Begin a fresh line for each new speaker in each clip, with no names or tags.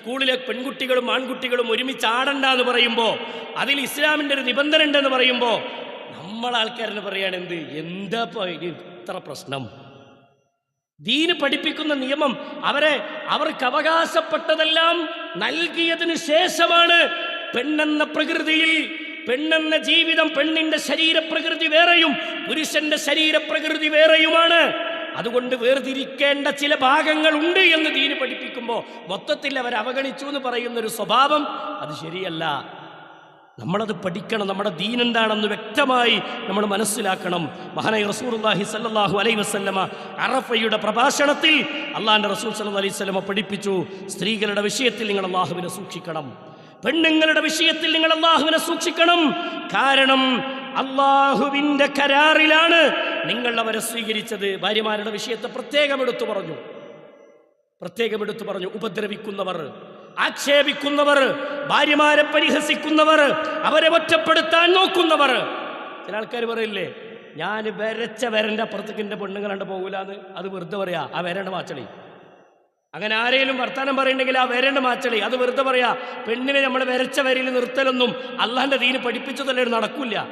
സ്കൂളിലെ പെൺകുട്ടികളും ആൺകുട്ടികളും ഒരുമിച്ച് ആടണ്ട എന്ന് പറയുമ്പോൾ അതിൽ ഇസ്ലാമിന്റെ ഒരു നിബന്ധന ഉണ്ടെന്ന് പറയുമ്പോൾ നമ്മൾ ആൾക്കാരെന്ന് പറയാണ് എന്ത്? എന്താ ഇത്ര പ്രശ്നം? ദീന് പഠിപ്പിക്കുന്ന നിയമം അവരെ അവർക്ക് അവകാശപ്പെട്ടതെല്ലാം നൽകിയതിനു ശേഷമാണ് പെണ്ണെന്ന പ്രകൃതിയിൽ പെണ്ണെന്ന ജീവിതം പെണ്ണിന്റെ ശരീരപ്രകൃതി വേറെയും പുരുഷന്റെ ശരീരപ്രകൃതി വേറെയുമാണ്. അതുകൊണ്ട് വേർതിരിക്കേണ്ട ചില ഭാഗങ്ങളുണ്ട് എന്ന് ദീന് പഠിപ്പിക്കുമ്പോൾ മൊത്തത്തിൽ അവർ അവഗണിച്ചു എന്ന് പറയുന്ന ഒരു സ്വഭാവം അത് ശരിയല്ല. നമ്മളത് പഠിക്കണം നമ്മുടെ ദീൻ എന്താണെന്ന് വ്യക്തമായി നമ്മൾ മനസ്സിലാക്കണം. മഹാനായി റസൂർല്ലാഹി സല്ലാഹു അലൈ വസല്ലമ അറഫയുടെ പ്രഭാഷണത്തിൽ അള്ളാഹിന്റെ റസൂൽ സല്ലു അലൈഹി സ്വലമ പഠിപ്പിച്ചു സ്ത്രീകളുടെ വിഷയത്തിൽ നിങ്ങൾ അള്ളാഹുവിനെ സൂക്ഷിക്കണം. പെണ്ണുങ്ങളുടെ വിഷയത്തിൽ നിങ്ങൾ അള്ളാഹുവിനെ സൂക്ഷിക്കണം. കാരണം അള്ളാഹുവിന്റെ കരാറിലാണ് നിങ്ങൾ അവരെ സ്വീകരിച്ചത് ഭാര്യമാരുടെ വിഷയത്തെ പ്രത്യേകം എടുത്തു പറഞ്ഞു. പ്രത്യേകം എടുത്തു പറഞ്ഞു. ഉപദ്രവിക്കുന്നവർ ആക്ഷേപിക്കുന്നവർ ഭാര്യമാരെ പരിഹസിക്കുന്നവർ അവരെ ഒറ്റപ്പെടുത്താൻ നോക്കുന്നവർ. ചില ആൾക്കാർ പറയില്ലേ ഞാൻ വരച്ച വരന്റെ അപ്പുറത്തേക്ക് എന്റെ പെണ്ണുങ്ങളണ്ട് പോകൂലെന്ന്. അത് വെറുതെ പറയാ ആ വരേണ്ട മാച്ചളി. അങ്ങനെ ആരെങ്കിലും വർത്താനം പറയുന്നുണ്ടെങ്കിൽ ആ വരേണ്ട മാച്ചളി അത് വെറുതെ പറയാ പെണ്ണിനെ നമ്മൾ വരച്ച വരയിൽ നിർത്തലൊന്നും അള്ളാഹിന്റെ തീന് പഠിപ്പിച്ചതല്ലേ നടക്കില്ല.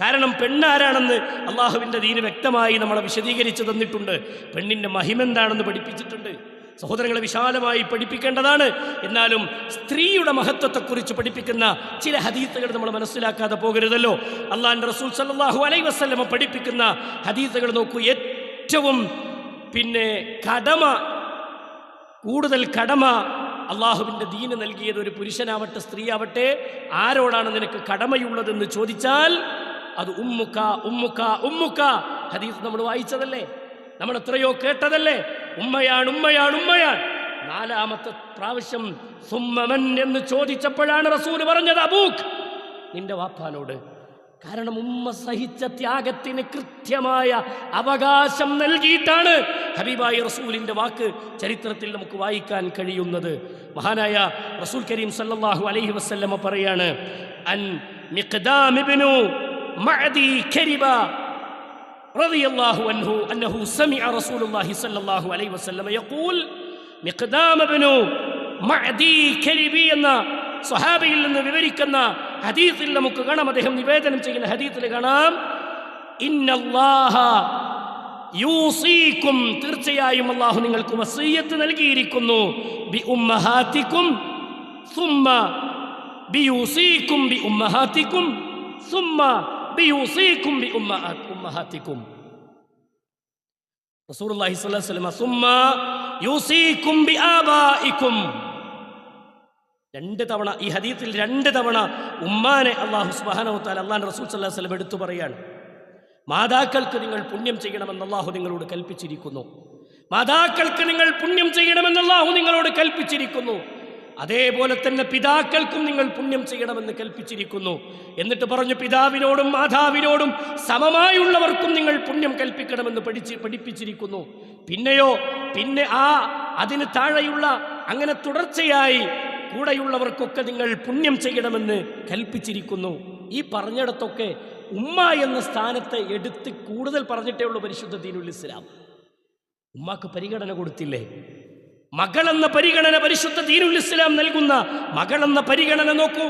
കാരണം പെണ്ണാരാണെന്ന് അള്ളാഹുവിന്റെ ദീന് വ്യക്തമായി നമ്മളെ വിശദീകരിച്ചു തന്നിട്ടുണ്ട്. പെണ്ണിന്റെ മഹിമ എന്താണെന്ന് പഠിപ്പിച്ചിട്ടുണ്ട്. സഹോദരങ്ങളെ വിശാലമായി പഠിപ്പിക്കേണ്ടതാണ്. എന്നാലും സ്ത്രീയുടെ മഹത്വത്തെക്കുറിച്ച് പഠിപ്പിക്കുന്ന ചില ഹദീത്തുകൾ നമ്മൾ മനസ്സിലാക്കാതെ പോകരുതല്ലോ. അള്ളാഹിന്റെ റസൂൽ സല്ലാഹു അലൈ വസ്ലമ പഠിപ്പിക്കുന്ന ഹദീത്തുകൾ നോക്കൂ. ഏറ്റവും പിന്നെ കടമ കൂടുതൽ കടമ അള്ളാഹുവിന്റെ ദീന് നൽകിയത് ഒരു പുരുഷനാവട്ടെ സ്ത്രീയാവട്ടെ. ആരോടാണ് നിനക്ക് കടമയുള്ളതെന്ന് ചോദിച്ചാൽ അത് ഉമ്മുക്ക ഉമ്മുക്ക ഉമ്മുക്ക. ഹദീസ് നമ്മൾ വായിച്ചതല്ലേ? നമ്മൾ എത്രയോ കേട്ടതല്ലേ? ഉമ്മയാണ് ഉമ്മയാണ് ഉമ്മയാണ്. നാലാമത്തെ പ്രാവശ്യം സുമ്മമൻ എന്ന് ചോദിച്ചപ്പോഴാണ് റസൂൽ പറഞ്ഞത് അബൂഖ് നിന്റെ വാപ്പാനോട് കാരണം ഉമ്മ സഹിച്ച ത്യാഗത്തിന് കൃത്യമായ അവകാശം നൽകിയിട്ടാണ് ഹബീബായി റസൂലിന്റെ വാക്ക് ചരിത്രത്തിൽ നമുക്ക് വായിക്കാൻ കഴിയുന്നത്. മഹാനായ റസൂൽ കരീം സല്ലാഹു അലൈഹി വസ്ല്ലമ്മ പറയാണ് അൻ ഇബ്നു മഅദി കരിബ رضي الله عنه أنه سمع رسول الله صلى الله عليه وسلم يقول مقدام بن معدي كربي എന്ന സ്വഹാബിയിൽ നിന്ന് വിവരിക്കുന്ന ഹദീത്തിൽ നമുക്ക് കാണാം അദ്ദേഹം നിവേദനം ചെയ്യുന്ന ഹദീത്തിൽ കാണാം ഇന്നല്ലാഹ യൂസീക്കും തീർച്ചയായും അള്ളാഹു നിങ്ങൾക്ക് വസീയത്ത് നൽകിയിരിക്കുന്നു ബി ഉമ്മഹാത്തിക്കും സുമ്മ ബി യൂസീക്കും ബി ഉമ്മഹാത്തിക്കും സുമ്മ ബി യൂസീക്കും ബി ഉമ്മ ഉമ്മഹാത്തിക്കും റസൂലുള്ളാഹി സ്വല്ലല്ലാഹു അലൈഹി വസല്ലം സുമ്മ യൂസീക്കും ബി ആബായിക്കും രണ്ട് തവണ ഈ ഹദീത്തിൽ രണ്ട് തവണ ഉമ്മാനെ അള്ളാഹു സുബ്ഹാനഹു വതആല തആല റസൂൽ സല്ലല്ലാഹു അലൈഹി വസല്ലം എടുത്തു പറയാണ്. മാതാക്കൾക്ക് നിങ്ങൾ പുണ്യം ചെയ്യണമെന്ന് അള്ളാഹു നിങ്ങളോട് കൽപ്പിച്ചിരിക്കുന്നു. മാതാക്കൾക്ക് നിങ്ങൾ പുണ്യം ചെയ്യണമെന്ന് അള്ളാഹു നിങ്ങളോട് കൽപ്പിച്ചിരിക്കുന്നു. അതേപോലെ തന്നെ പിതാക്കൾക്കും നിങ്ങൾ പുണ്യം ചെയ്യണമെന്ന് കൽപ്പിച്ചിരിക്കുന്നു. എന്നിട്ട് പറഞ്ഞു പിതാവിനോടും മാതാവിനോടും സമമായുള്ളവർക്കും നിങ്ങൾ പുണ്യം കൽപ്പിക്കണമെന്ന് പഠിച്ച് പഠിപ്പിച്ചിരിക്കുന്നു. പിന്നെയോ പിന്നെ ആ അതിന് താഴെയുള്ള അങ്ങനെ തുടർച്ചയായി കൂടെയുള്ളവർക്കൊക്കെ നിങ്ങൾ പുണ്യം ചെയ്യണമെന്ന് കൽപ്പിച്ചിരിക്കുന്നു. ഈ പറഞ്ഞിടത്തൊക്കെ ഉമ്മ എന്ന സ്ഥാനത്തെ എടുത്ത് കൂടുതൽ പറഞ്ഞിട്ടേ ഉള്ളൂ പരിശുദ്ധ ദീനുൽ ഇസ്ലാം. ഉമ്മാക്ക് പരിഗണന കൊടുത്തില്ലേ? മകളെന്ന പരിഗണന പരിശുദ്ധ ദീനുൽ ഇസ്ലാം നൽകുന്ന മകളെന്ന പരിഗണന നോക്കൂ.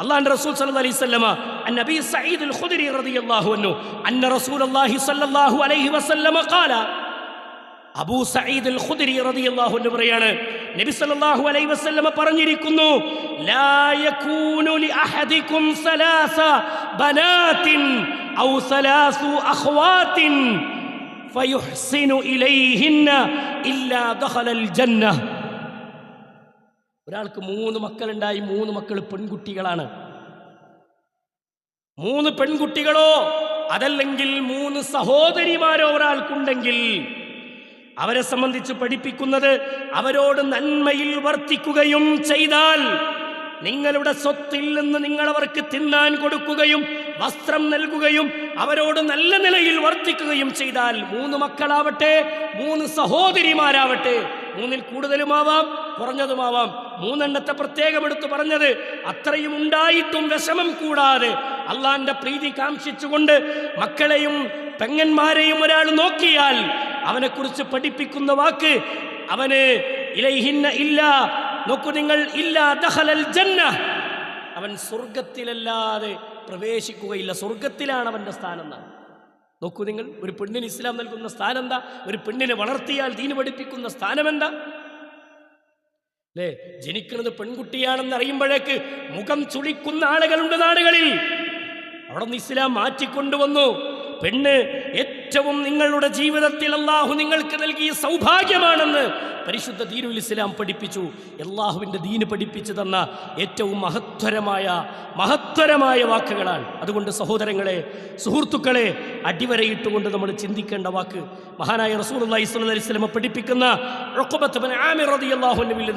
അള്ളാഹുവിന്റെ റസൂൽ സല്ലല്ലാഹു അലൈഹി വസല്ലമ അൻ നബി സഈദ് അൽ റളിയല്ലാഹു അൻഹു അന്ന റസൂലുള്ളാഹി സ്വല്ലല്ലാഹു അലൈഹി വസല്ലമ ഖാല അബൂ സഈദ് അൽ റളിയല്ലാഹു അൻഹു പറയാണ് നബി സല്ലല്ലാഹു അലൈഹി വസല്ലമ പറഞ്ഞിരിക്കുന്നു ലാ യകൂനു ലി അഹദികും സലാസ ബനാതിൻ ഔ സലാസു അഖ്വാതിൻ ഫയുഹ്സിനു ഇലൈഹിന്ന ഇല്ലാ ദഖലൽ ജന്ന ഒരാൾക്ക് മൂന്ന് മക്കളുണ്ടായി മൂന്ന് മക്കൾ പെൺകുട്ടികളാണ്. മൂന്ന് പെൺകുട്ടികളോ അതല്ലെങ്കിൽ മൂന്ന് സഹോദരിമാരോ ഒരാൾക്കുണ്ടെങ്കിൽ അവരെ സംബന്ധിച്ച് പഠിപ്പിക്കുന്നത് അവരോട് നന്മയിൽ വർത്തിക്കുകയും ചെയ്താൽ നിങ്ങളുടെ സ്വത്തിൽ നിന്ന് നിങ്ങൾ അവർക്ക് തിന്നാൻ കൊടുക്കുകയും വസ്ത്രം നൽകുകയും അവരോട് നല്ല നിലയിൽ വർത്തിക്കുകയും ചെയ്താൽ മൂന്ന് മക്കളാവട്ടെ മൂന്ന് സഹോദരിമാരാവട്ടെ. മൂന്നിൽ കൂടുതലുമാവാം കുറഞ്ഞതുമാവാം. മൂന്നെണ്ണത്തെ പ്രത്യേകം എടുത്തു പറഞ്ഞത് അത്രയും ഉണ്ടായിട്ടും വിഷമം കൂടാതെ അള്ളാന്റെ പ്രീതി കാംക്ഷിച്ചുകൊണ്ട് മക്കളെയും പെങ്ങന്മാരെയും ഒരാൾ നോക്കിയാൽ അവനെക്കുറിച്ച് പഠിപ്പിക്കുന്ന വാക്ക് അവന് ഇലൈഹിന്ന ഇല്ല നോക്കൂ നിങ്ങൾ അവൻ സ്വർഗത്തിലല്ലാതെ പ്രവേശിക്കുകയില്ല. സ്വർഗത്തിലാണ് അവന്റെ സ്ഥാനം എന്നാണ് നോക്കൂ നിങ്ങൾ ഒരു പെണ്ണിന് ഇസ്ലാം നൽകുന്ന സ്ഥാനം എന്താ ഒരു പെണ്ണിനെ വളർത്തിയാൽ ദീന് പഠിപ്പിക്കുന്ന സ്ഥാനം എന്താ അല്ലേ ജനിക്കുന്നത് പെൺകുട്ടിയാണെന്ന് അറിയുമ്പോഴേക്ക് മുഖം ചുളിക്കുന്ന ആളുകളുണ്ട് നാടുകളിൽ. അവിടെ നിന്ന് ഇസ്ലാം മാറ്റിക്കൊണ്ടുവന്നു. പെണ്ണ് ഏറ്റവും നിങ്ങളുടെ ജീവിതത്തിൽ അള്ളാഹു നിങ്ങൾക്ക് നൽകിയ സൗഭാഗ്യമാണെന്ന് പരിശുദ്ധ ദീനുൽ ഇസ്ലാം പഠിപ്പിച്ചു. അള്ളാഹുവിന്റെ ദീന് പഠിപ്പിച്ചു തന്ന ഏറ്റവും മഹത്തരമായ മഹത്തരമായ വാക്കുകളാണ്. അതുകൊണ്ട് സഹോദരങ്ങളെ സുഹൃത്തുക്കളെ അടിവരയിട്ടുകൊണ്ട് നമ്മൾ ചിന്തിക്കേണ്ട വാക്ക്. മഹാനായ റസൂൽ അള്ളാഹി സ്വല്ലി സ്വലമ പഠിപ്പിക്കുന്ന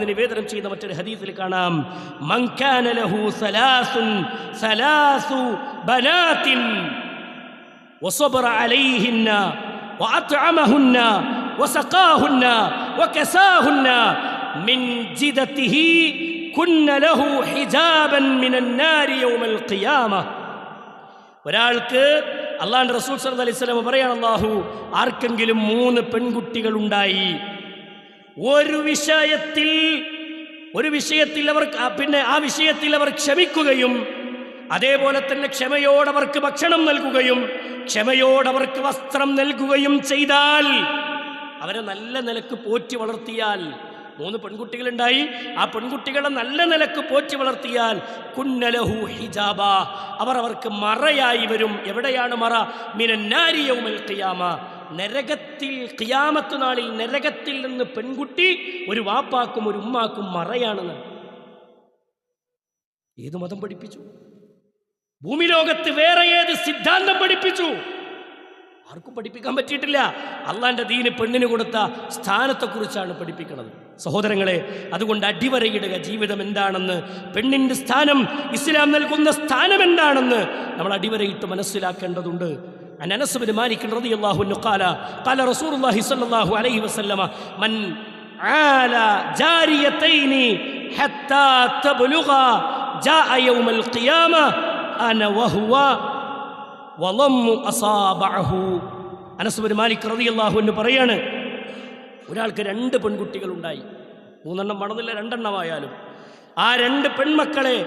നിവേദനം ചെയ്യുന്ന മറ്റൊരു ഹദീസിൽ കാണാം. സലാസുൻ സലാസു وصبر عليهن وأطعمهن وسقاهن وكساهن من جدته كن له حجابا من النار يوم القيامة ഒരാൾക്ക് അള്ളാഹുന്റെ റസൂൽ സല്ലല്ലാഹു അലൈഹി വസല്ലം പറയാണ് അള്ളാഹു ആർക്കെങ്കിലും മൂന്ന് പെൺകുട്ടികൾ ഉണ്ടായി ഒരു വിഷയത്തിൽ ഒരു വിഷയത്തിൽ അവർ ആ, പിന്നെ ആ വിഷയത്തിൽ അവർ ക്ഷമിക്കുകയും അതേപോലെ തന്നെ ക്ഷമയോടവർക്ക് ഭക്ഷണം നൽകുകയും ക്ഷമയോടവർക്ക് വസ്ത്രം നൽകുകയും ചെയ്താൽ അവരെ നല്ല നിലയ്ക്ക് പോറ്റി വളർത്തിയാൽ മൂന്ന് പെൺകുട്ടികളുണ്ടായി. ആ പെൺകുട്ടികളെ നല്ല നിലയ്ക്ക് പോറ്റി വളർത്തിയാൽ കുന്നലഹു ഹിജാബ. അവർ അവർക്ക് മറയായി വരും. എവിടെയാണ് മറ? മിനന്നാരിയൗമൽ ഖിയാമ. നരകത്തിൽ ഖിയാമത്ത് നാളിൽ നരകത്തിൽ നിന്ന് പെൺകുട്ടി ഒരു വാപ്പാക്കും ഒരു ഉമ്മാക്കും മറയാണെന്ന്. ഏത് മതം പഠിപ്പിച്ചു? ഭൂമി ലോകത്ത് വേറെ ഏത് സിദ്ധാന്തം പഠിപ്പിച്ചു ആർക്കും പഠിപ്പിക്കാൻ പറ്റിയിട്ടില്ല അള്ളാന്റെ ദീന് പെണ്ണിന് കൊടുത്ത സ്ഥാനത്തെക്കുറിച്ചാണ് പഠിപ്പിക്കുന്നത് സഹോദരങ്ങളെ അതുകൊണ്ട് അടിവരയിടുക ജീവിതം എന്താണെന്ന് പെണ്ണിന്റെ സ്ഥാനം ഇസ്ലാം നൽകുന്ന സ്ഥാനം എന്താണെന്ന് നമ്മൾ അടിവരയിട്ട് മനസ്സിലാക്കേണ്ടതുണ്ട് عن انس بن مالك رضي الله عنه قال قال رسول الله صلى الله عليه وسلم من عال جاريتين حتى تبلغا جاء يوم القيامه അന വഹുവ വളമ്മു അസാബഹു അനസുബുൽ മാലിക് റതിയല്ലാഹു എന്ന് പറയാണ് ഒരാൾക്ക് രണ്ട് പെൺകുട്ടികൾ ഉണ്ടായി മൂന്നെണ്ണം പണതില്ല രണ്ടെണ്ണമായാലും. ആ രണ്ട് പെൺമക്കളെ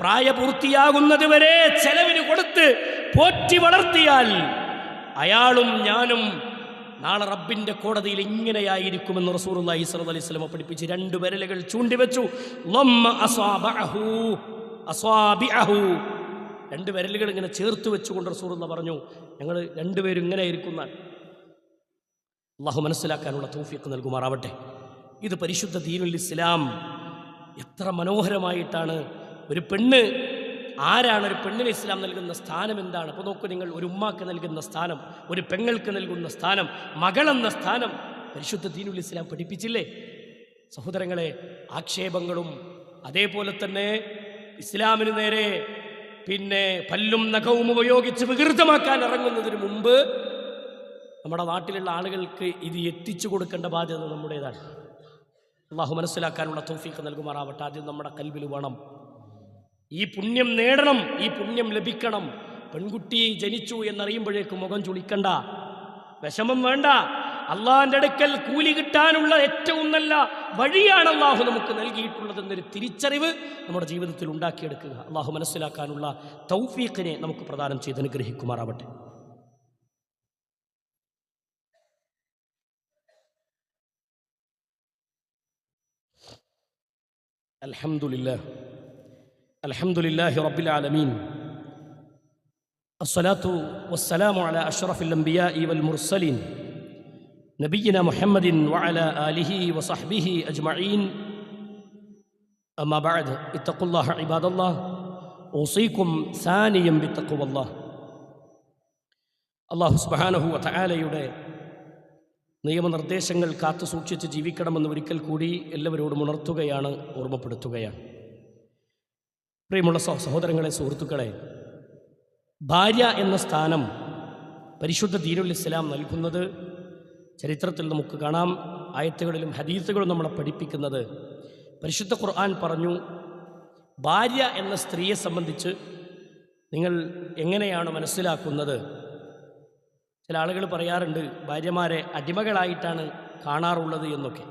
പ്രായപൂർത്തിയാകുന്നത് വരെ ചെലവിന് കൊടുത്ത് പോറ്റി വളർത്തിയാൽ അയാളും ഞാനും നാളെ റബ്ബിന്റെ കോടതിയിൽ ഇങ്ങനെയായിരിക്കുമെന്ന് റസൂർല്ലാഹി സലത് അലൈഹി സ്വലമ പഠിപ്പിച്ച് രണ്ട് വിരലുകൾ ചൂണ്ടിവെച്ചു. രണ്ട് വിരലുകൾ ഇങ്ങനെ ചേർത്ത് വെച്ചുകൊണ്ട് റസൂറുള്ള പറഞ്ഞു ഞങ്ങൾ രണ്ടുപേരും ഇങ്ങനെ ഇരിക്കുന്ന അള്ളാഹു മനസ്സിലാക്കാനുള്ള തൗഫീഖ് നൽകുമാറാവട്ടെ. ഇത് പരിശുദ്ധ ദീനുൽ ഇസ്ലാം എത്ര മനോഹരമായിട്ടാണ്. ഒരു പെണ്ണ് ആരാണ് ഒരു പെണ്ണിന് ഇസ്ലാം നൽകുന്ന സ്ഥാനം എന്താണ്? അപ്പോൾ നോക്കൂ നിങ്ങൾ ഒരു ഉമ്മാക്ക് നൽകുന്ന സ്ഥാനം ഒരു പെങ്ങൾക്ക് നൽകുന്ന സ്ഥാനം മകളെന്ന സ്ഥാനം പരിശുദ്ധ ദീനുൽ ഇസ്ലാം പഠിപ്പിച്ചില്ലേ? സഹോദരങ്ങളെ ആക്ഷേപങ്ങളും അതേപോലെ തന്നെ ഇസ്ലാമിന് നേരെ പിന്നെ പല്ലും നഖവും ഉപയോഗിച്ച് വികൃതമാക്കാൻ ഇറങ്ങുന്നതിന് മുമ്പ് നമ്മുടെ നാട്ടിലുള്ള ആളുകൾക്ക് ഇത് എത്തിച്ചു കൊടുക്കേണ്ട ബാധ്യത നമ്മുടേതാണ്. അള്ളാഹു മനസ്സിലാക്കാനുള്ള തോഫീക്ക് നൽകുമാറാവട്ടെ. ആദ്യം നമ്മുടെ കൽവിൽ വേണം. ഈ പുണ്യം നേടണം ഈ പുണ്യം ലഭിക്കണം. പെൺകുട്ടി ജനിച്ചു എന്നറിയുമ്പോഴേക്കും മുഖം ചുളിക്കണ്ട. വിഷമം വേണ്ട. അള്ളാഹിന്റെ അടുക്കൽ കൂലി കിട്ടാനുള്ള ഏറ്റവും നല്ല വഴിയാണ് അള്ളാഹു നമുക്ക് നൽകിയിട്ടുള്ളതെന്നൊരു തിരിച്ചറിവ് നമ്മുടെ ജീവിതത്തിൽ ഉണ്ടാക്കിയെടുക്കുക. അള്ളാഹു മനസ്സിലാക്കാനുള്ള തൗഫീഖിനെ നമുക്ക് പ്രദാനം ചെയ്ത് അനുഗ്രഹിക്കുമാറാവട്ടെ. അലഹമുല്ല അലഹമുല്ലാഹി റബ്ബിലാലമീൻ അസ്സലാത്തു വസ്സലാമു അലാ അഷ്റഫുൽ അംബിയാ ഇ വൽ മുർസലീൻ. والمرسلين نبينا محمد وعلى آله وصحبه أجمعين أما بعد اتقوا الله عباد الله أوصيكم ثانيا بتقوى الله അള്ളാഹു സുബാനഹു വതആലയുടെ നിയമനിർദ്ദേശങ്ങൾ കാത്തു സൂക്ഷിച്ച് ജീവിക്കണമെന്ന് ഒരിക്കൽ കൂടി എല്ലാവരോടും ഉണർത്തുകയാണ് ഓർമ്മപ്പെടുത്തുകയാണ് പ്രിയമുള്ള സഹ- സഹോദരങ്ങളെ സുഹൃത്തുക്കളെ ഭാര്യ എന്ന സ്ഥാനം പരിശുദ്ധ ദീനുൽ ഇസ്ലാം നൽകുന്നത് ചരിത്രത്തിൽ നമുക്ക് കാണാം ആയത്തുകളിലും ഹദീസുകളും നമ്മളെ പഠിപ്പിക്കുന്നത്. പരിശുദ്ധ ഖുർആൻ പറഞ്ഞു ഭാര്യ എന്ന സ്ത്രീയെ സംബന്ധിച്ച് നിങ്ങൾ എങ്ങനെയാണ് മനസ്സിലാക്കുന്നത്? ചില ആളുകൾ പറയാറുണ്ട് ഭാര്യമാരെ അടിമകളായിട്ടാണ് കാണാറുള്ളത് എന്നൊക്കെ.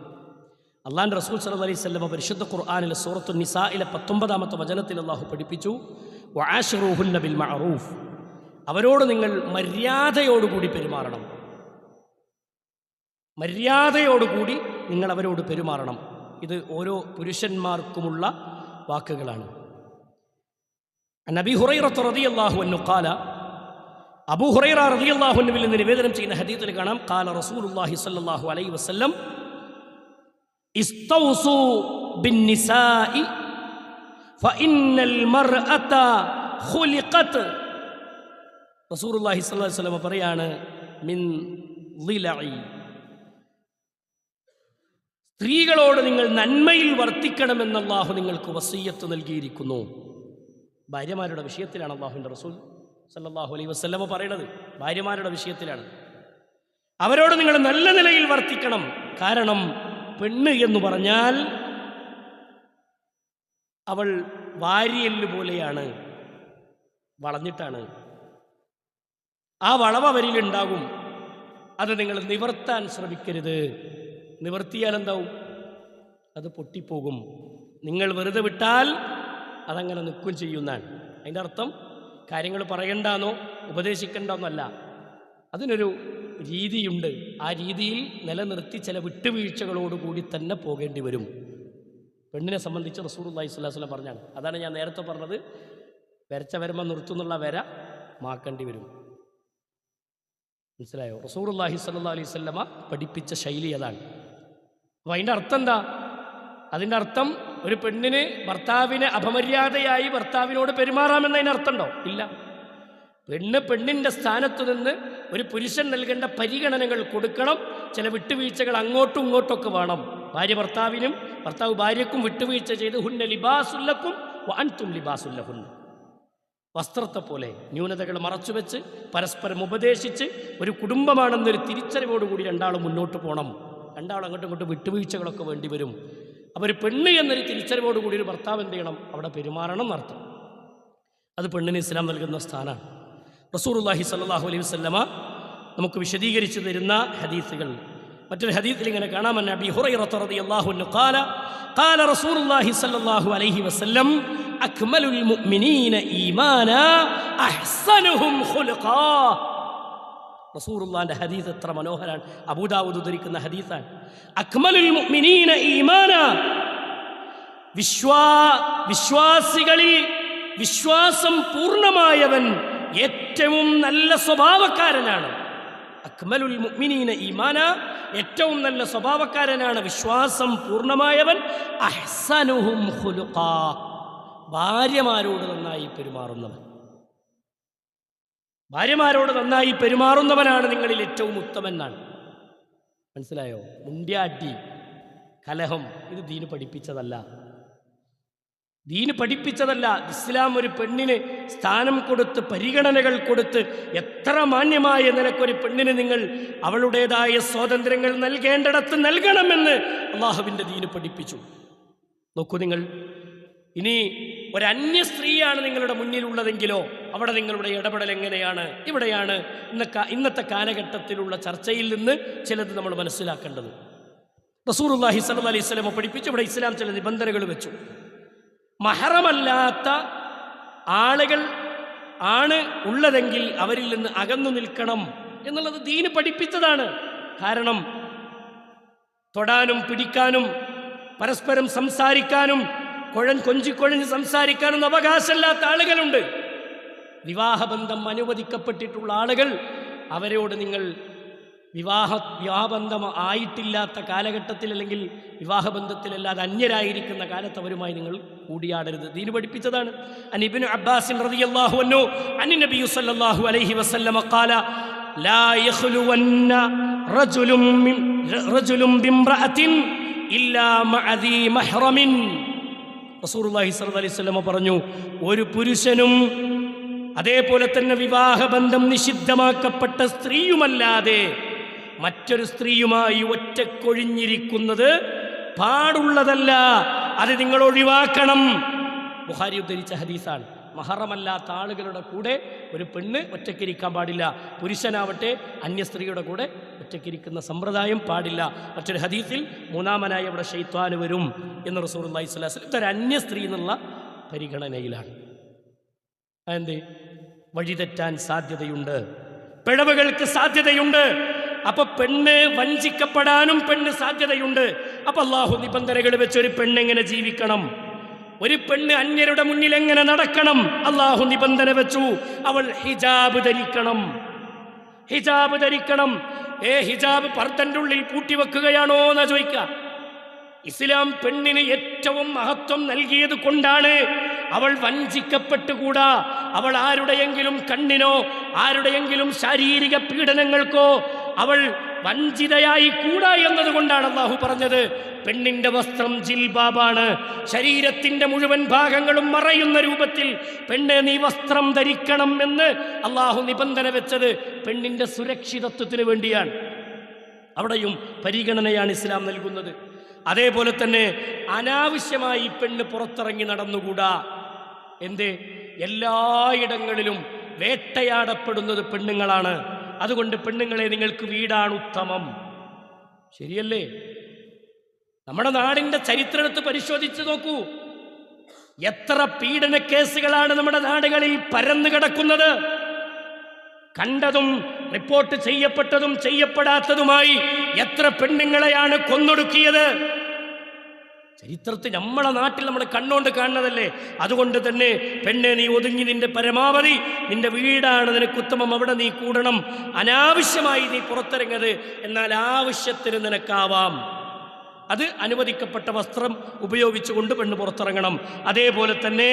അള്ളാൻ റസൂൽ സല്ലു അലൈഹി സ്വല്ലമ പരിശുദ്ധ ഖുർആാനിലെ സൂറത്തു നിസായിലെ പത്തൊമ്പതാമത്തെ വചനത്തിൽ അള്ളാഹു പഠിപ്പിച്ചു വആശിറൂഹുന്ന ബിൽ മഅറൂഫ് അവരോട് നിങ്ങൾ മര്യാദയോടുകൂടി പെരുമാറണം. മര്യാദയോടുകൂടി നിങ്ങൾ അവരോട് പെരുമാറണം. ഇത് ഓരോ പുരുഷന്മാർക്കുമുള്ള വാക്കുകളാണ്. നബി ഹുറൈറത്ത് റതി അൻഹു കാല അബൂ ഹുറൈറ റതി അൻഹുവിൽ നിന്ന് നിവേദനം ചെയ്യുന്ന ഹദീത്തിൽ കാണാം. കാല റസൂലുല്ലാഹി സല്ലാഹു അലൈ വസ്ലം അലൈഹി വസല്ലം പറയാണ് മിൻ സ്ത്രീകളോട് നിങ്ങൾ നന്മയിൽ വർത്തിക്കണമെന്ന് അള്ളാഹു നിങ്ങൾക്ക് വസീയത്ത് നൽകിയിരിക്കുന്നു. ഭാര്യമാരുടെ വിഷയത്തിലാണ് അള്ളാഹുവിന്റെ റസൂൽ സല്ലാഹു അലൈ വസ്ലമ പറയണത് ഭാര്യമാരുടെ വിഷയത്തിലാണ്. അവരോട് നിങ്ങൾ നല്ല നിലയിൽ വർത്തിക്കണം. കാരണം പെണ്ണ് എന്ന് പറഞ്ഞാൽ അവൾ വാരിയൽ പോലെയാണ്. വളഞ്ഞിട്ടാണ്. ആ വളവ് അവരിലുണ്ടാകും അത് നിങ്ങൾ നിവർത്താൻ ശ്രമിക്കരുത്. നിവർത്തിയാൽ എന്താവും അത് പൊട്ടിപ്പോകും. നിങ്ങൾ വെറുതെ വിട്ടാൽ അതങ്ങനെ നിൽക്കും ചെയ്യുന്നതാണ് അതിന്റെ അർത്ഥം കാര്യങ്ങൾ പറയണ്ടെന്നോ ഉപദേശിക്കണ്ടെന്നല്ല അതിനൊരു രീതിയുണ്ട്. ആ രീതിയിൽ നിലനിർത്തി ചില വിട്ടുവീഴ്ചകളോടുകൂടി തന്നെ പോകേണ്ടി വരും. പെണ്ണിനെ സംബന്ധിച്ച് റസൂർ അള്ളഹി സ്വലാസ്ലം പറഞ്ഞാണ്. അതാണ് ഞാൻ നേരത്തെ പറഞ്ഞത്. വരച്ച വരമ നിർത്തുന്നുള്ള വര മാക്കേണ്ടി വരും. മനസ്സിലായോ? റസൂർ അള്ളാഹി അലൈഹി സ്വല്ലമ പഠിപ്പിച്ച ശൈലി അതാണ്. അപ്പോൾ അതിന്റെ അർത്ഥം എന്താ? അതിന്റെ അർത്ഥം ഒരു പെണ്ണിന് ഭർത്താവിനെ അപമര്യാദയായി ഭർത്താവിനോട് പെരുമാറാമെന്നതിന് അർത്ഥമുണ്ടോ? ഇല്ല. പെണ്ണ് പെണ്ണിന്റെ സ്ഥാനത്തു നിന്ന് ഒരു പുരുഷൻ നൽകേണ്ട പരിഗണനകൾ കൊടുക്കണം. ചില വിട്ടുവീഴ്ചകൾ അങ്ങോട്ടും ഇങ്ങോട്ടൊക്കെ വേണം. ഭാര്യ ഭർത്താവിനും ഭർത്താവ് ഭാര്യക്കും വിട്ടുവീഴ്ച ചെയ്ത് ഹുന്ന ലിബാസുല്ലക്കും വാൻതും ലിബാസുല്ലഹുന്ന. വസ്ത്രത്തെ പോലെ ന്യൂനതകൾ മറച്ചുവെച്ച് പരസ്പരം ഉപദേശിച്ച് ഒരു കുടുംബമാണെന്നൊരു തിരിച്ചറിവോടുകൂടി രണ്ടാളും മുന്നോട്ട് പോകണം രണ്ടാളും അങ്ങോട്ടും ഇങ്ങോട്ടും വിട്ടുവീഴ്ചകളൊക്കെ വേണ്ടി വരും. അപ്പോൾ ഒരു പെണ്ണ് എന്നൊരു തിരിച്ചറിവോട് കൂടി ഒരു ഭർത്താവ് എന്ത് ചെയ്യണം? അവിടെ പെരുമാറണം എന്നർത്ഥം അത് പെണ്ണിന് ഇസ്ലാം നൽകുന്ന സ്ഥാനമാണ്. റസൂറുല്ലാഹി സല്ലാഹു അലൈഹി വസ്ലമ നമുക്ക് വിശദീകരിച്ചു തരുന്ന ഹദീസുകൾ. മറ്റൊരു ഹദീസിൽ ഇങ്ങനെ അബി ഹുറൈറത്ത് قال قال رسول الله صلى الله عليه وسلم റസൂറുല്ലാന്റെ ഹദീസ് എത്ര മനോഹരാണ്. അബൂദാവൂദ് ഉദ്ധരിക്കുന്ന ഹദീസാണ്. അക്മലുൽ മുഅ്മിനീന ഈമാന. വിശ്വാ വിശ്വാസികളിൽ വിശ്വാസം പൂർണമായവൻ ഏറ്റവും നല്ല സ്വഭാവക്കാരനാണ്. അക്മലുൽ മുഅ്മിനീന ഈമാന ഏറ്റവും നല്ല സ്വഭാവക്കാരനാണ്. വിശ്വാസം പൂർണമായവൻ അഹ്സനുഹും ഖുലുഖാ. ഭാര്യമാരോട് നന്നായി പെരുമാറുന്നവൻ. ഭാര്യമാരോട് നന്നായി പെരുമാറുന്നവനാണ് നിങ്ങളിൽ ഏറ്റവും ഉത്തമെന്നാണ് മനസ്സിലായോ? മുണ്ട്യാട്ടി കലഹം ഇത് ദീന് പഠിപ്പിച്ചതല്ല. ദീന് പഠിപ്പിച്ചതല്ല. ഇസ്ലാം ഒരു പെണ്ണിന് സ്ഥാനം കൊടുത്ത് പരിഗണനകൾ കൊടുത്ത് എത്ര മാന്യമായ നിലക്കൊരു പെണ്ണിന് നിങ്ങൾ അവളുടേതായ സ്വാതന്ത്ര്യങ്ങൾ നൽകേണ്ടിടത്ത് നൽകണമെന്ന് അള്ളാഹുവിന്റെ ദീന് പഠിപ്പിച്ചു. നോക്കൂ നിങ്ങൾ ഇനി ഒരന്യ സ്ത്രീയാണ് നിങ്ങളുടെ മുന്നിലുള്ളതെങ്കിലോ അവിടെ നിങ്ങളുടെ ഇടപെടൽ എങ്ങനെയാണ്? ഇവിടെയാണ് ഇന്ന ഇന്നത്തെ കാലഘട്ടത്തിലുള്ള ചർച്ചയിൽ നിന്ന് ചിലത് നമ്മൾ മനസ്സിലാക്കേണ്ടത്. റസൂറുല്ലാഹി സല്ല അലൈഹി സ്വലമ പഠിപ്പിച്ച് ഇവിടെ ഇസ്ലാം ചില നിബന്ധനകൾ വെച്ചു. മഹറമല്ലാത്ത ആളുകൾ ആണ് ഉള്ളതെങ്കിൽ അവരിൽ നിന്ന് അകന്നു നിൽക്കണം എന്നുള്ളത് ദീന് പഠിപ്പിച്ചതാണ്. കാരണം തൊടാനും പിടിക്കാനും പരസ്പരം സംസാരിക്കാനും കുഴൻ കൊഞ്ചിക്കൊഴഞ്ഞ് സംസാരിക്കാനൊന്നും അവകാശമില്ലാത്ത ആളുകളുണ്ട്. വിവാഹബന്ധം അനുവദിക്കപ്പെട്ടിട്ടുള്ള ആളുകൾ അവരോട് നിങ്ങൾ വിവാഹ വിവാഹബന്ധം ആയിട്ടില്ലാത്ത കാലഘട്ടത്തിൽ അല്ലെങ്കിൽ വിവാഹബന്ധത്തിലല്ലാതെ അന്യരായിരിക്കുന്ന കാലത്ത് അവരുമായി നിങ്ങൾ കൂടിയാടരുത്. ദീന് പഠിപ്പിച്ചതാണ്. അനിബിൻ അബ്ബാസിൻ റളിയല്ലാഹു അൻഹു അനി നബി സല്ലല്ലാഹു അലൈഹി വസല്ലമ ഖാല ലാ യഖ്ലുവന്ന റജുലും റജുലും ബിംറഅത്തിൻ ഇല്ലാ മഅദി മഹ്റമിൻ. റസൂലുള്ളാഹി സ്വല്ലല്ലാഹി അലൈഹി പറഞ്ഞു ഒരു പുരുഷനും അതേപോലെ തന്നെ വിവാഹബന്ധം നിഷിദ്ധമാക്കപ്പെട്ട സ്ത്രീയുമല്ലാതെ മറ്റൊരു സ്ത്രീയുമായി ഒറ്റക്കൊഴിഞ്ഞിരിക്കുന്നത് പാടുള്ളതല്ല. അത് നിങ്ങൾ ഒഴിവാക്കണം. ബുഹാരി ഉദ്ധരിച്ച ഹദീസാണ്. മഹറമല്ലാത്ത ആളുകളുടെ കൂടെ ഒരു പെണ്ണ് ഒറ്റയ്ക്കിരിക്കാൻ പാടില്ല. പുരുഷനാവട്ടെ അന്യ സ്ത്രീയുടെ കൂടെ ഒറ്റയ്ക്കിരിക്കുന്ന സമ്പ്രദായം പാടില്ല. മറ്റൊരു ഹദീസിൽ മൂന്നാമനായി അവിടെ ഷെയ്ത്വാന് വരും എന്ന് റസൂർ അള്ളഹി സ്വലാസ്ലം ഇതൊരു അന്യ സ്ത്രീ എന്നുള്ള പരിഗണനയിലാണ്. അതെന്ത്? വഴിതെറ്റാൻ സാധ്യതയുണ്ട്. പിഴവുകൾക്ക് സാധ്യതയുണ്ട്. അപ്പൊ പെണ്ണ് വഞ്ചിക്കപ്പെടാനും പെണ്ണ് സാധ്യതയുണ്ട്. അപ്പൊ അള്ളാഹു നിബന്ധനകൾ വെച്ചൊരു പെണ്ണെങ്ങനെ ജീവിക്കണം. ഒരു പെണ്ണ് അന്യരുടെ മുന്നിൽ എങ്ങനെ നടക്കണം? അള്ളാഹു നിബന്ധന വെച്ചു. അവൾ ഹിജാബ് ധരിക്കണം. ഹിജാബ് ധരിക്കണം. ഏ ഹിജാബ് പർദ്ദന്റെ ഉള്ളിൽ പൂട്ടിവെക്കുകയാണോ എന്ന് ചോദിക്കുക. ഇസ്ലാം പെണ്ണിന് ഏറ്റവും മഹത്വം നൽകിയത് കൊണ്ടാണ് അവൾ വഞ്ചിക്കപ്പെട്ടുകൂടാ. അവൾ ആരുടെയെങ്കിലും കണ്ണിനോ ആരുടെയെങ്കിലും ശാരീരിക പീഡനങ്ങൾക്കോ അവൾ വഞ്ചിതയായി കൂടാ എന്നതുകൊണ്ടാണ് അള്ളാഹു പറഞ്ഞത്. പെണ്ണിന്റെ വസ്ത്രം ജിൽബാബാണ് ശരീരത്തിന്റെ മുഴുവൻ ഭാഗങ്ങളും മറയുന്ന രൂപത്തിൽ പെണ്ണ് നീ വസ്ത്രം ധരിക്കണം എന്ന് അള്ളാഹു നിബന്ധന വെച്ചത് പെണ്ണിന്റെ സുരക്ഷിതത്വത്തിന് വേണ്ടിയാണ്. അവിടെയും പരിഗണനയാണ് ഇസ്ലാം നൽകുന്നത്. അതേപോലെ തന്നെ അനാവശ്യമായി പെണ്ണ് പുറത്തിറങ്ങി നടന്നുകൂടാ? എന്തേ? എല്ലായിടങ്ങളിലും വേട്ടയാടപ്പെടുന്നത് പെണ്ണുങ്ങളാണ്. അതുകൊണ്ട് പെണ്ണുങ്ങളെ നിങ്ങൾക്ക് വീടാണ് ഉത്തമം. ശരിയല്ലേ? നമ്മുടെ നാടിന്റെ ചരിത്രമെടുത്ത് പരിശോധിച്ച് നോക്കൂ. എത്ര പീഡന കേസുകളാണ് നമ്മുടെ നാടുകളിൽ പരന്നു കിടക്കുന്നത്. കണ്ടതും റിപ്പോർട്ട് ചെയ്യപ്പെട്ടതും ചെയ്യപ്പെടാത്തതുമായി എത്ര പെണ്ണുങ്ങളെയാണ് കൊന്നൊടുക്കിയത്. ചരിത്രത്തിൽ നമ്മളെ നാട്ടിൽ നമ്മൾ കണ്ണുകൊണ്ട് കാണുന്നതല്ലേ? അതുകൊണ്ട് തന്നെ പെണ്ണെ നീ ഒതുങ്ങി നിന്റെ പരമാവധി. നിന്റെ വീടാണ് നിനക്ക് ഉത്തമം. അവിടെ നീ കൂടണം. അനാവശ്യമായി നീ പുറത്തിറങ്ങത് എന്നാൽ ആവശ്യത്തിന് നിനക്കാവാം. അത് അനുവദിക്കപ്പെട്ട വസ്ത്രം ഉപയോഗിച്ചുകൊണ്ട് പെണ്ണ് പുറത്തിറങ്ങണം. അതേപോലെ തന്നെ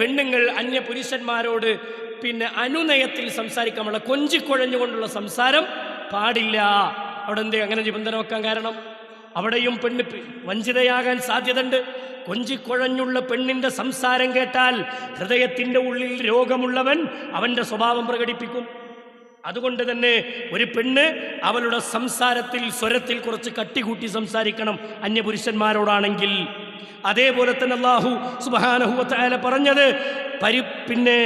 പെണ്ണുങ്ങൾ അന്യ പുരുഷന്മാരോട് പിന്നെ അനുനയത്തിൽ സംസാരിക്കാനുള്ള കൊഞ്ചിക്കുഴഞ്ഞുകൊണ്ടുള്ള സംസാരം പാടില്ല. അവിടെ എന്തേ? അങ്ങനെ നിബന്ധന വെക്കാൻ കാരണം? അവിടെയും പെണ്ണ് വഞ്ചിതയാകാൻ സാധ്യതയുണ്ട്. കൊഞ്ചിക്കുഴഞ്ഞുള്ള പെണ്ണിന്റെ സംസാരം കേട്ടാൽ ഹൃദയത്തിന്റെ ഉള്ളിൽ രോഗമുള്ളവൻ അവന്റെ സ്വഭാവം പ്രകടിപ്പിക്കും. അതുകൊണ്ട് തന്നെ ഒരു പെണ്ണ് അവളുടെ സംസാരത്തിൽ സ്വരത്തിൽ കുറച്ച് കട്ടികൂട്ടി സംസാരിക്കണം അന്യപുരുഷന്മാരോടാണെങ്കിൽ. അതേപോലെ തന്നെ അള്ളാഹു സുബാനഹുവത്തായ പറഞ്ഞത് പരി പിന്നെ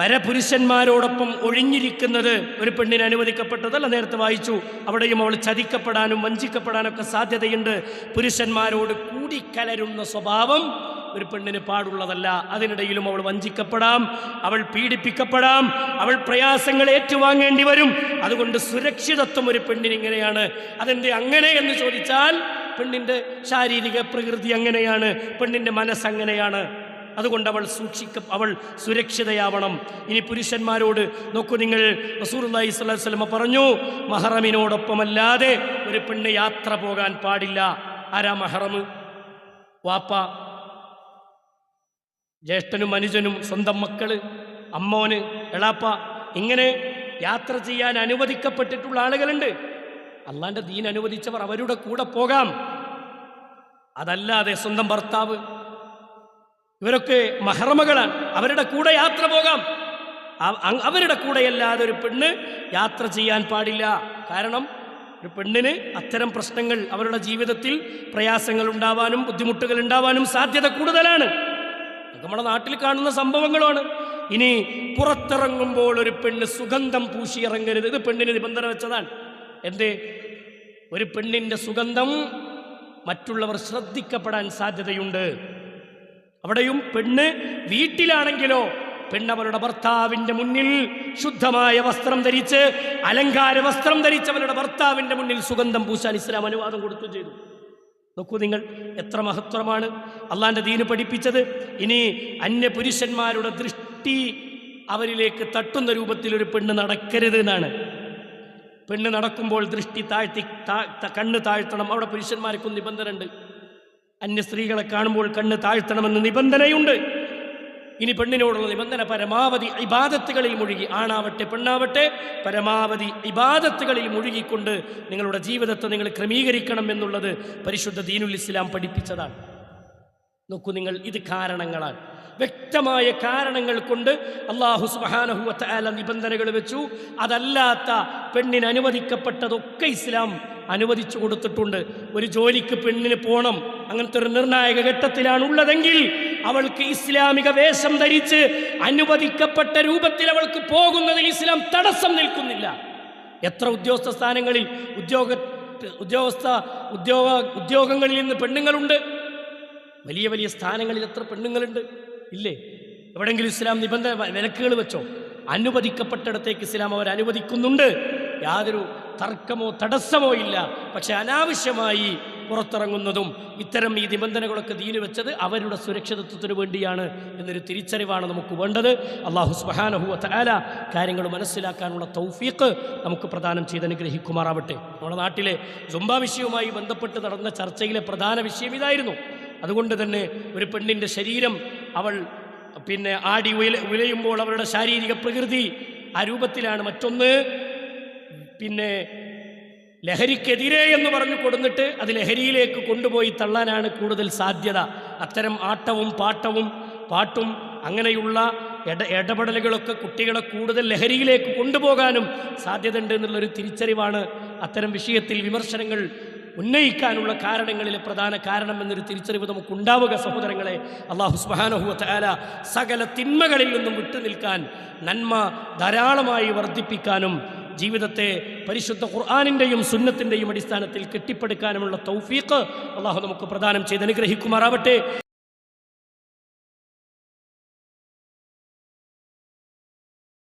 പരപുരുഷന്മാരോടൊപ്പം ഒഴിഞ്ഞിരിക്കുന്നത് ഒരു പെണ്ണിന് അനുവദിക്കപ്പെട്ടതല്ല. നേരത്തെ വായിച്ചു അവിടെയും അവൾ ചതിക്കപ്പെടാനും വഞ്ചിക്കപ്പെടാനൊക്കെ സാധ്യതയുണ്ട്. പുരുഷന്മാരോട് കൂടിക്കലരുന്ന സ്വഭാവം ഒരു പെണ്ണിന് പാടുള്ളതല്ല. അതിനിടയിലും അവൾ വഞ്ചിക്കപ്പെടാം അവൾ പീഡിപ്പിക്കപ്പെടാം അവൾ പ്രയാസങ്ങൾ ഏറ്റുവാങ്ങേണ്ടി വരും. അതുകൊണ്ട് സുരക്ഷിതത്വം ഒരു പെണ്ണിന് ഇങ്ങനെയാണ്. അതെന്ത് അങ്ങനെ എന്ന് ചോദിച്ചാൽ പെണ്ണിന്റെ ശാരീരിക പ്രകൃതി അങ്ങനെയാണ് പെണ്ണിന്റെ മനസ്സങ്ങനെയാണ്. അതുകൊണ്ട് അവൾ സൂക്ഷിക്ക അവൾ സുരക്ഷിതയാവണം. ഇനി പുരുഷന്മാരോട് നോക്കൂ നിങ്ങൾ. റസൂർല്ലാഹി സ്വല്ലല്ലാഹു അലൈഹി വസല്ലമ പറഞ്ഞു മഹറമിനോടൊപ്പമല്ലാതെ ഒരു പെണ്ണ് യാത്ര പോകാൻ പാടില്ല. ആരാ മഹറം? വാപ്പ. ജ്യേഷ്ഠനും അനുജനും സ്വന്തം മക്കൾ അമ്മോന് എളാപ്പ. ഇങ്ങനെ യാത്ര ചെയ്യാൻ അനുവദിക്കപ്പെട്ടിട്ടുള്ള ആളുകളുണ്ട്. അള്ളാന്റെ ദീൻ അനുവദിച്ചവർ അവരുടെ കൂടെ പോകാം. അതല്ലാതെ സ്വന്തം ഭർത്താവ് ഇവരൊക്കെ മഹർമകളാണ് അവരുടെ കൂടെ യാത്ര പോകാം. അവരുടെ കൂടെയല്ലാതെ ഒരു പെണ്ണ് യാത്ര ചെയ്യാൻ പാടില്ല. കാരണം ഒരു പെണ്ണിന് അത്തരം പ്രശ്നങ്ങൾ അവരുടെ ജീവിതത്തിൽ പ്രയാസങ്ങൾ ഉണ്ടാവാനും ബുദ്ധിമുട്ടുകൾ ഉണ്ടാവാനും സാധ്യത കൂടുതലാണ്. നമ്മുടെ നാട്ടിൽ കാണുന്ന സംഭവങ്ങളാണ്. ഇനി പുറത്തിറങ്ങുമ്പോൾ ഒരു പെണ്ണ് സുഗന്ധം പൂശിയിറങ്ങരുത്. ഇത് പെണ്ണിന് നിബന്ധന വെച്ചതാണ്. എന്തേ? ഒരു പെണ്ണിന്റെ സുഗന്ധം മറ്റുള്ളവർ ശ്രദ്ധിക്കപ്പെടാൻ സാധ്യതയുണ്ട്. അവിടെയും പെണ്ണ് വീട്ടിലാണെങ്കിലോ പെണ്ണവളുടെ ഭർത്താവിന്റെ മുന്നിൽ ശുദ്ധമായ വസ്ത്രം ധരിച്ച് അലങ്കാര വസ്ത്രം ധരിച്ച് അവളുടെ ഭർത്താവിന്റെ മുന്നിൽ സുഗന്ധം പൂശാൻ ഇസ്ലാം അനുവാദം കൊടുത്തു ചെയ്തു. നോക്കൂ നിങ്ങൾ എത്ര മഹത്വമാണ് അള്ളാന്റെ ദീന് പഠിപ്പിച്ചത്. ഇനി അന്യ പുരുഷന്മാരുടെ ദൃഷ്ടി അവരിലേക്ക് തട്ടുന്ന രൂപത്തിൽ ഒരു പെണ്ണ് നടക്കരുത് എന്നാണ്. പെണ്ണ് നടക്കുമ്പോൾ ദൃഷ്ടി താഴ്ത്തി കണ്ണ് താഴ്ത്തണം. അവിടെ പുരുഷന്മാർക്കും നിബന്ധനയുണ്ട്. അന്യ സ്ത്രീകളെ കാണുമ്പോൾ കണ്ണ് താഴ്ത്തണമെന്ന് നിബന്ധനയുണ്ട്. ഇനി പെണ്ണിനോടുള്ള നിബന്ധന പരമാവധി ഇബാദത്തുകളിൽ മുഴുകി ആണാവട്ടെ പെണ്ണാവട്ടെ പരമാവധി ഇബാദത്തുകളിൽ മുഴുകിക്കൊണ്ട് നിങ്ങളുടെ ജീവിതത്തെ നിങ്ങൾ ക്രമീകരിക്കണം എന്നുള്ളത് പരിശുദ്ധ ദീനുൽ ഇസ്ലാം പഠിപ്പിച്ചതാണ്. നോക്കൂ നിങ്ങൾ ഇത് കാരണങ്ങളാണ്. വ്യക്തമായ കാരണങ്ങൾ കൊണ്ട് അള്ളാഹു സുബാനഹുവല നിബന്ധനകൾ വെച്ചു. അതല്ലാത്ത പെണ്ണിന് അനുവദിക്കപ്പെട്ടതൊക്കെ ഇസ്ലാം അനുവദിച്ചു കൊടുത്തിട്ടുണ്ട്. ഒരു ജോലിക്ക് പെണ്ണിന് പോകണം അങ്ങനത്തെ ഒരു നിർണായക ഘട്ടത്തിലാണ് ഉള്ളതെങ്കിൽ അവൾക്ക് ഇസ്ലാമിക വേഷം ധരിച്ച് അനുവദിക്കപ്പെട്ട രൂപത്തിൽ അവൾക്ക് പോകുന്നതിൽ ഇസ്ലാം തടസ്സം നിൽക്കുന്നില്ല. എത്ര ഉദ്യോഗസ്ഥ സ്ഥാനങ്ങളിൽ ഉദ്യോഗ ഉദ്യോഗസ്ഥ ഉദ്യോഗ ഉദ്യോഗങ്ങളിൽ നിന്ന് പെണ്ണുങ്ങളുണ്ട്? വലിയ വലിയ സ്ഥാനങ്ങളിൽ എത്ര പെണ്ണുങ്ങളുണ്ട്? ഇല്ലേ? എവിടെങ്കിലും ഇസ്ലാം നിബന്ധന വിലക്കുകൾ വെച്ചോ? അനുവദിക്കപ്പെട്ടിടത്തേക്ക് ഇസ്ലാം അവർ അനുവദിക്കുന്നുണ്ട്. യാതൊരു തർക്കമോ തടസ്സമോ ഇല്ല. പക്ഷെ അനാവശ്യമായി പുറത്തിറങ്ങുന്നതും ഇത്തരം ഈ നിബന്ധനകളൊക്കെ ദീന് വെച്ചത് അവരുടെ സുരക്ഷിതത്വത്തിന് വേണ്ടിയാണ് എന്നൊരു തിരിച്ചറിവാണ് നമുക്ക് വേണ്ടത്. അള്ളാഹു സുബാനഹു തആല കാര്യങ്ങൾ മനസ്സിലാക്കാനുള്ള തൗഫീഖ് നമുക്ക് പ്രദാനം ചെയ്ത് അനുഗ്രഹിക്കുമാറാവട്ടെ. നമ്മുടെ നാട്ടിലെ ജുംബ വിഷയവുമായി ബന്ധപ്പെട്ട് നടന്ന ചർച്ചയിലെ പ്രധാന വിഷയം ഇതായിരുന്നു. അതുകൊണ്ട് തന്നെ ഒരു പെണ്ണിന്റെ ശരീരം അവൾ പിന്നെ ആടി ഉയല ഉലയുമ്പോൾ അവരുടെ ശാരീരിക പ്രകൃതി ആ രൂപത്തിലാണ് മറ്റൊന്ന് പിന്നെ ലഹരിക്കെതിരെ എന്ന് പറഞ്ഞു കൊടുത്തിട്ട് അത് ലഹരിയിലേക്ക് കൊണ്ടുപോയി തള്ളാനാണ് കൂടുതൽ സാധ്യത. അത്തരം ആട്ടവും പാട്ടവും പാട്ടും അങ്ങനെയുള്ള ഇട ഇടപെടലുകളൊക്കെ കുട്ടികളെ കൂടുതൽ ലഹരിയിലേക്ക് കൊണ്ടുപോകാനും സാധ്യതയുണ്ട് എന്നുള്ളൊരു തിരിച്ചറിവാണ് അത്തരം വിഷയത്തിൽ വിമർശനങ്ങൾ ഉന്നയിക്കാനുള്ള കാരണങ്ങളിലെ പ്രധാന കാരണം എന്നൊരു തിരിച്ചറിവ് നമുക്ക് ഉണ്ടാവുക സഹോദരങ്ങളെ. അള്ളാഹു സുബാനഹുവ തആല സകല തിന്മകളിൽ നിന്നും വിട്ടുനിൽക്കാൻ നന്മ ധാരാളമായി വർദ്ധിപ്പിക്കാനും ജീവിതത്തെ പരിശുദ്ധ ഖുർആാനിന്റെയും സുന്നത്തിന്റെയും അടിസ്ഥാനത്തിൽ കെട്ടിപ്പടുക്കാനുമുള്ള തൗഫീഖ് അള്ളാഹു നമുക്ക് പ്രദാനം ചെയ്ത് അനുഗ്രഹിക്കുമാറാവട്ടെ.